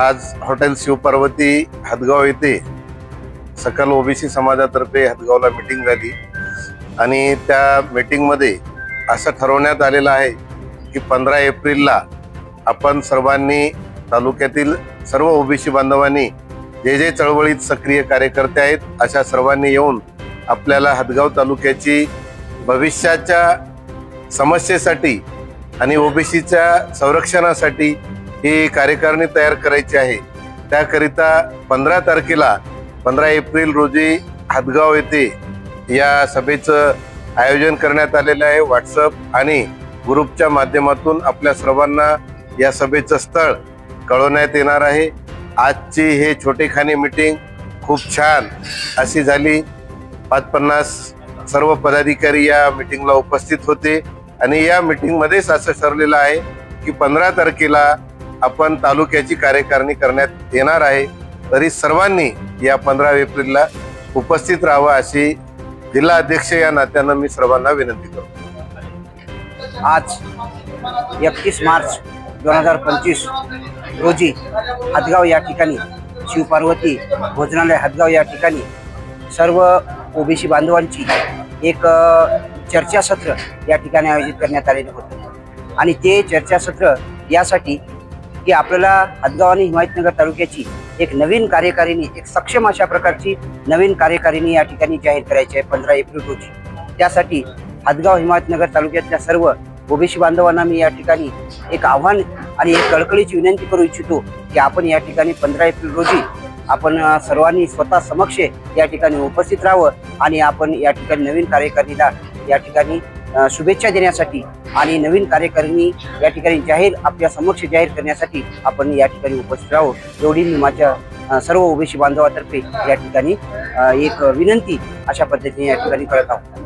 आज हॉटेल शिवपार्वती हदगाव येथे सकल ओबीसी समाजातर्फे हदगावला मीटिंग झाली. आणि त्या मीटिंगमध्ये असं ठरवण्यात आलेलं आहे की पंधरा एप्रिलला आपण सर्वांनी तालुक्यातील सर्व ओबीसी बांधवांनी जे जे चळवळीत सक्रिय कार्यकर्ते आहेत अशा सर्वांनी येऊन आपल्याला हदगाव तालुक्याची भविष्याच्या समस्येसाठी आणि ओबीसीच्या संरक्षणासाठी ही कार्यकारिणी तयार करायची आहे. त्याकरिता पंधरा तारखेला पंधरा एप्रिल रोजी हदगाव येथे या सभेचं आयोजन करण्यात आलेलं आहे. व्हॉट्सअप आणि ग्रुपच्या माध्यमातून आपल्या सर्वांना या सभेचं स्थळ कळवण्यात येणार आहे. आजची हे छोटेखानी मीटिंग खूप छान अशी झाली. पाच पन्नास सर्व पदाधिकारी या मीटिंगला उपस्थित होते. आणि या मीटिंगमध्येच असं ठरलेलं आहे की पंधरा तारखेला आपण तालुक्याची कार्यकारिणी करण्यात येणार आहे. तरी सर्वांनी या पंधरा एप्रिलला उपस्थित राहावं अशी जिल्हा अध्यक्ष या नात्यानं मी सर्वांना विनंती करतो. आज एकतीस मार्च दोन हजार पंचवीस रोजी हदगाव या ठिकाणी शिवपार्वती भोजनालय हदगाव या ठिकाणी सर्व ओबीसी बांधवांची एक चर्चासत्र या ठिकाणी आयोजित करण्यात आलेलं होतं. आणि ते चर्चासत्र यासाठी की आपल्याला हदगाव आणि हिमायतनगर तालुक्याची एक नवीन कार्यकारिणी एक सक्षम अशा प्रकारची नवीन कार्यकारिणी या ठिकाणी जाहीर करायची आहे पंधरा एप्रिल रोजी. त्यासाठी हदगाव हिमायतनगर तालुक्यातल्या सर्व ओबीसी बांधवांना मी या ठिकाणी एक आव्हान आणि एक कळकळीची विनंती करू इच्छितो की आपण या ठिकाणी पंधरा एप्रिल रोजी आपण सर्वांनी स्वतः समक्ष या ठिकाणी उपस्थित राहावं आणि आपण या ठिकाणी नवीन कार्यकारिणीला या ठिकाणी शुभेच्छा देण्यासाठी आणि नवीन कार्यकारिणी या ठिकाणी जाहीर आपल्या समक्ष जाहीर करण्यासाठी आपण या ठिकाणी उपस्थित आहोत एवढी मी माझ्या सर्व ओबीसी बांधवातर्फे या ठिकाणी एक विनंती अशा पद्धतीने या ठिकाणी करत आहोत.